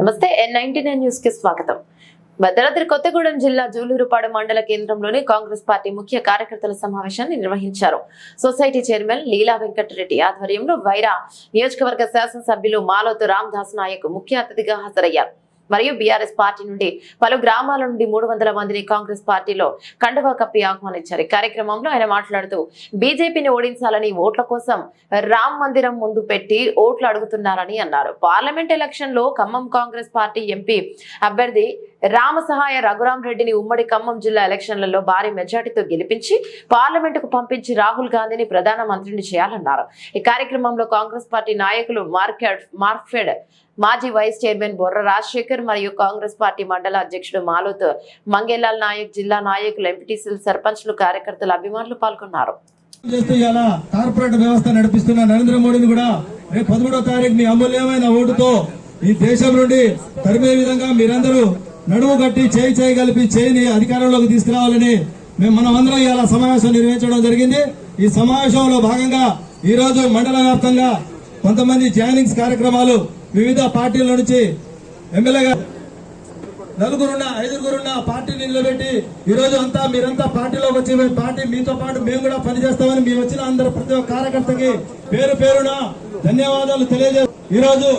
నమస్తే N ninety nine న్యూస్కి స్వాగతం. భద్రాద్రి కొత్తగూడెం జిల్లా జూలూరుపాడు మండల కేంద్రంలోని కాంగ్రెస్ పార్టీ ముఖ్య కార్యకర్తల సమావేశాన్ని నిర్వహించారు. సొసైటీ చైర్మన్ లీలా వెంకటరెడ్డి ఆధ్వర్యంలో వైరా నియోజకవర్గ శాసనసభ్యులు మాలోతు రామదాస్ నాయక్ ముఖ్య అతిథిగా హాజరయ్యారు. మరియు బీఆర్ఎస్ పార్టీ నుండి పలు గ్రామాల నుండి మూడు వందల మందిని కాంగ్రెస్ పార్టీలో కండువా కప్పి ఆహ్వానించారు. కార్యక్రమంలో ఆయన మాట్లాడుతూ బీజేపీని ఓడించాలని ఓట్ల కోసం రామ్ మందిరం ముందు పెట్టి ఓట్లు అడుగుతున్నారని అన్నారు. పార్లమెంట్ ఎలక్షన్లో ఖమ్మం కాంగ్రెస్ పార్టీ ఎంపీ అభ్యర్థి రామ సహాయ రఘురాం రెడ్డిని ఉమ్మడి ఖమ్మం జిల్లా ఎలక్షన్లలో భారీ మెజార్టీతో గెలిపించి పార్లమెంటుకు పంపించి రాహుల్ గాంధీని ప్రధాన మంత్రిని చేయాలన్నారు. ఈ కార్యక్రమంలో కాంగ్రెస్ పార్టీ నాయకులు మార్కెట్ మార్ఫెడ్ మాజీ వైస్ చైర్మన్ బొర్ర రాజశేఖర్ మరియు కాంగ్రెస్ పార్టీ మండల అధ్యక్షుడు మాలోత్ మంగేలాల్ నాయక్ జిల్లా నాయకులు ఎంపీటీసీలు సర్పంచ్లు కార్యకర్తలు అభిమానులు పాల్గొన్నారు. కార్పొరేట్ వ్యవస్థ నడిపిస్తున్న నరేంద్ర మోడీని కూడా రేపు పదమూడో తారీఖు మీ అమూల్యమైన ఓటుతో ఈ దేశం నుండి తరిమే విధంగా మీరందరూ నడుము కట్టి చేయి చేయి కలిపి చేయిని అధికారంలోకి తీసుకురావాలని మేము మనం అందరం ఇలా సమావేశం నిర్వహించడం జరిగింది. ఈ సమావేశంలో భాగంగా ఈ రోజు మండల వ్యాప్తంగా కొంతమంది జాయినింగ్స్ కార్యక్రమాలు వివిధ పార్టీల నుంచి ఎమ్మెల్యే గారు నలుగురున్న ఐదుగురున్న పార్టీని నిలబెట్టి ఈరోజు అంతా మీరంతా పార్టీలోకి వచ్చి పార్టీ మీతో పాటు మేము కూడా పనిచేస్తామని మీ వచ్చిన అందరు ప్రతి ఒక్క కార్యకర్తకి పేరు పేరున ధన్యవాదాలు తెలియజే ఈరోజు